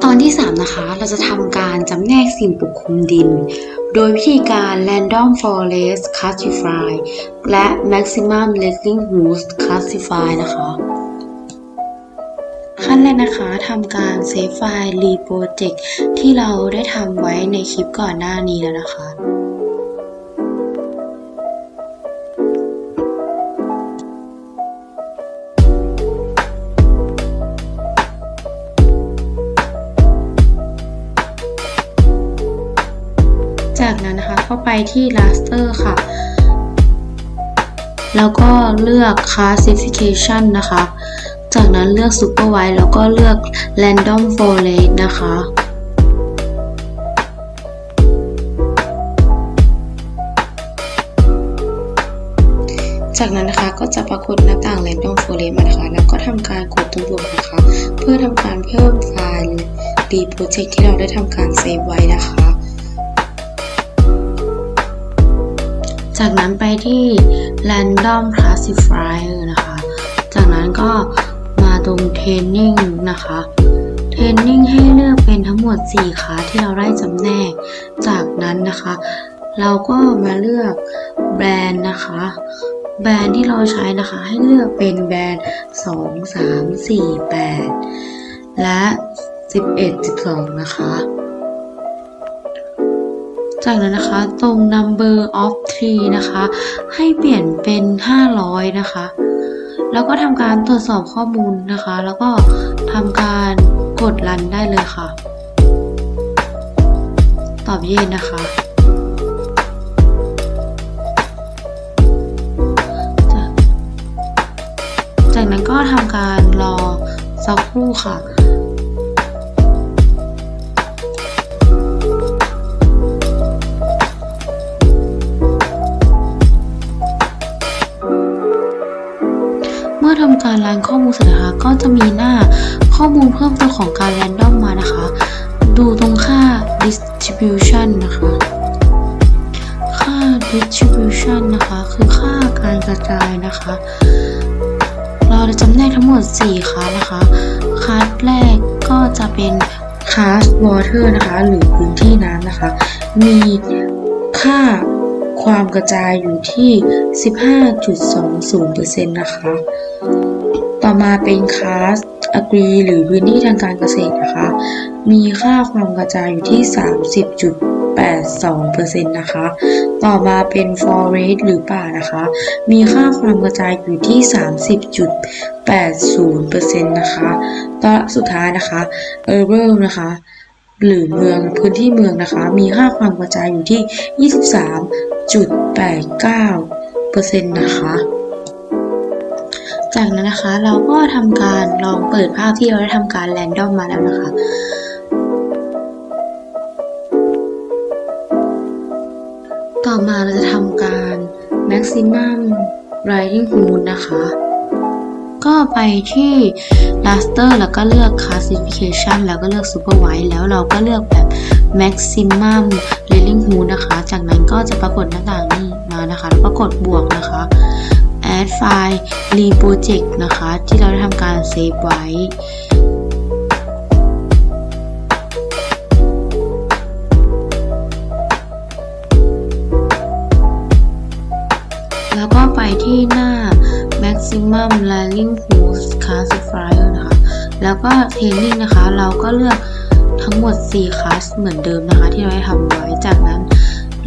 ตอนที่ 3 นะคะ เราจะทำการจำแนกสิ่งปกคลุมดิน โดยวิธีการ Random Forest Classify และ Maximum Likelihood Classify นะคะ ขั้นแรกนะคะทำการเซฟไฟล์ reproject ที่เราได้ทำไว้ในคลิปก่อนหน้านี้แล้วนะคะ จากนั้นนะคะเข้าไปที่ raster ค่ะ แล้วก็เลือก classification นะคะ จากนั้นเลือก supervise แล้วก็เลือก random forest นะคะจากนั้นนะคะก็จะปรากฏหน้าต่าง random forest มานะคะแล้วก็ทำการกดตรงบวกนะคะ เพื่อทำการเพิ่มไฟล์ reproject ที่เราได้ทำการเซฟไว้นะคะ จากนั้นไปที่ random classifier นะคะ จากนั้นก็มาตรง training นะคะ training ให้เลือกเป็นทั้งหมด4คลาที่เราได้จำแนก จากนั้นนะคะ เราก็มาเลือกแบรนด์นะคะ แบรนด์ที่เราใช้นะคะ ให้เลือกเป็นแบรนด์ 2 3 4 8 และ 11 12 นะคะ จากนั้นนะคะตรง number of tree นะคะ ให้เปลี่ยนเป็น 500 นะคะ แล้วก็ทำการตรวจสอบข้อมูลนะคะ แล้วก็ทำการกดรันได้เลยค่ะ ตอบเย็นนะคะ จากนั้นก็ทำการรอสักครู่ค่ะ ทำการรันข้อมูลเสร็จนะคะ ก็จะมีหน้าข้อมูลเพิ่มเติมของการ random มานะคะ ดูตรงค่า distribution นะคะ ค่า distribution นะคะ คือค่าการกระจายนะคะ เราจะจำแนกทั้งหมด 4คลาสนะคะคลาสแรกก็จะเป็นคลาส water นะคะ หรือพื้นที่น้ำนะคะ มีค่า ความกระจายอยู่ที่ 15.20%นะคะ ต่อมาเป็นคาส agree หรือพื้นที่ทางการเกษตรนะคะ มีค่าความกระจายอยู่ที่ 30.82%นะคะ ต่อมาเป็น forest หรือป่านะคะ มีค่าความกระจายอยู่ที่ 30.80%นะคะต่อสุดท้ายนะคะ urban นะคะ หรือเมืองพื้นที่เมืองนะคะ มีค่าความกระจายอยู่ที่ 23.89%นะคะ จากนั้นนะคะเราก็ทำการลองเปิดภาพที่เราได้ทำการแรนดอมมาแล้วนะคะต่อมาเราจะทำการ maximum writing hood นะคะ ก็ไปที่ raster แล้วก็เลือก classification แล้วก็เลือก supervise แล้วเราก็เลือกแบบ maximum leveling hood นะคะ จากนั้นก็จะปรากฏหน้าต่างนี้มานะคะ แล้วก็กดบวกนะคะ add file reproject นะคะ ที่เราได้ทำการเซฟไว้ maximum learning host classifier นะคะ แล้วก็ training นะคะ เราก็เลือกทั้งหมด 4 คลาสเหมือนเดิมนะคะ ที่เราได้ทำไว้ จากนั้น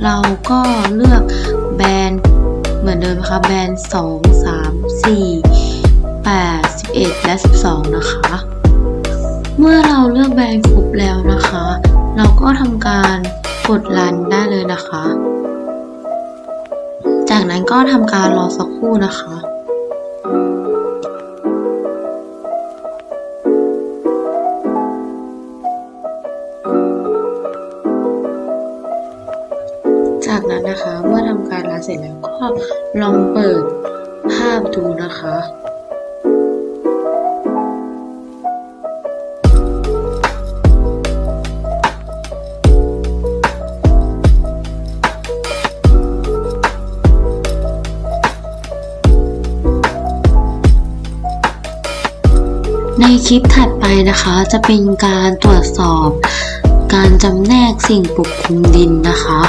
เราก็เลือกแบรนด์เหมือนเดิมนะคะแบรนด์2 3 4 8 11 และ 12 นะคะ เมื่อเราเลือกแบรนด์ครบแล้วนะคะ เราก็ทำการกดรันได้เลยนะคะ จากนั้นก็ทำการรอสักครู่นะคะ นั้นนะคะ เมื่อทำการรันเสร็จแล้วก็ลองเปิดภาพดูนะคะในคลิปถัดไปนะคะจะเป็นการตรวจสอบ การจำแนกสิ่งปกคลุมดินนะคะ